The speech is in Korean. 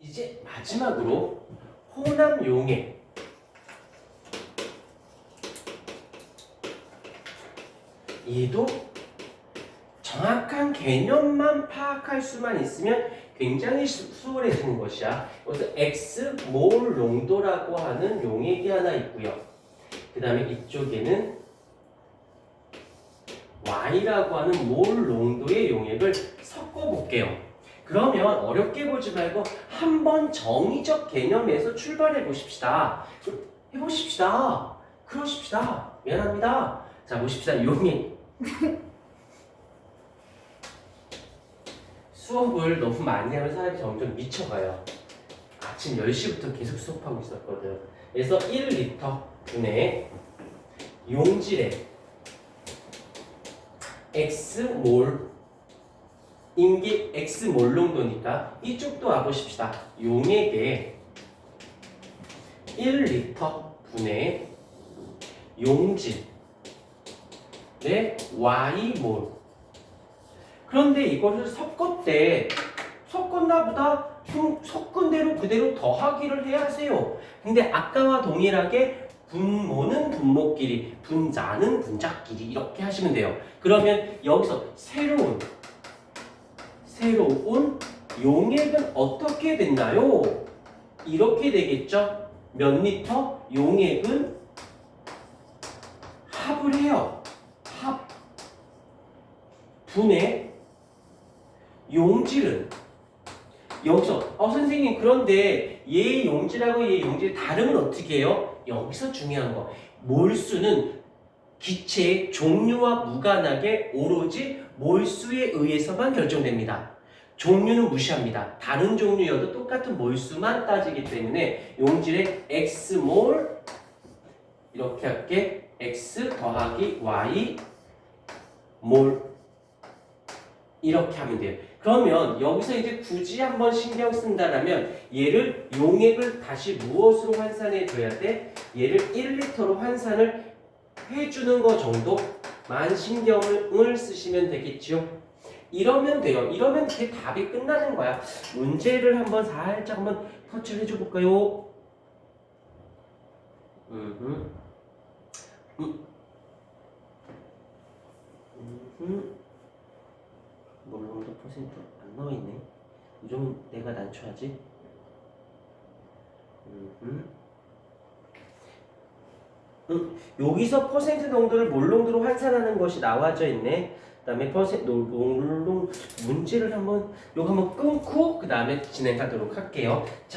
이제 마지막으로 호남 용해 얘도 정확한 개념만 파악할 수만 있으면 굉장히 수- 수월해지는 것이야. 그래서 X 몰 농도라고 하는 용액이 하나 있고요. 그 다음에 이쪽에는 Y라고 하는 몰 농도의 용액을 섞어 볼게요. 그러면 어렵게 보지 말고 한번 정의적 개념에서 출발해 보십시다. 해보십시다. 그러십시다. 미안합니다. 자, 보십시다. 용액. 수업을 너무 많이 하면 사람이 점점 미쳐가요. 아침 10시부터 계속 수업하고 있었거든. 그래서 1리터 분의 용질의 X몰 인기 X몰 농도니까 이쪽도 와보십시다. 용액의 1리터 분의 용질의 Y몰 그런데 이거를 섞었대. 섞었나 보다. 그럼 섞은 대로 그대로 더하기를 해야 하세요. 근데 아까와 동일하게 분모는 분모끼리, 분자는 분자끼리 이렇게 하시면 돼요. 그러면 여기서 새로운 새로운 용액은 어떻게 됐나요? 이렇게 되겠죠? 몇 리터? 용액은 합을 해요. 합. 분의 용질은 여기서 어 선생님 그런데 얘 용질하고 얘 용질 다름은 어떻게 해요? 여기서 중요한 거 몰수는 기체의 종류와 무관하게 오로지 몰수에 의해서만 결정됩니다. 종류는 무시합니다. 다른 종류여도 똑같은 몰수만 따지기 때문에 용질의 x몰 이렇게 할게 x 더하기 y 몰 이렇게 하면 돼요. 그러면 여기서 이제 굳이 한번 신경 쓴다라면 얘를 용액을 다시 무엇으로 환산해 줘야 돼? 얘를 1리터로 환산을 해주는 거 정도만 신경을 쓰시면 되겠지요. 이러면 돼요. 이러면 이게 답이 끝나는 거야. 문제를 한번 살짝 한번 터치를 해줘 볼까요? 음, 음, 음. 몰롱도 퍼센트 안 나와 있네. 이 정도 내가 난처하지? 음. 음, 여기서 퍼센트 농도를 몰롱도로 환산하는 것이 나와져 있네. 그다음에 퍼센트 몰롱 문제를 한번 요거 한번 끊고 그 다음에 진행하도록 할게요. 자,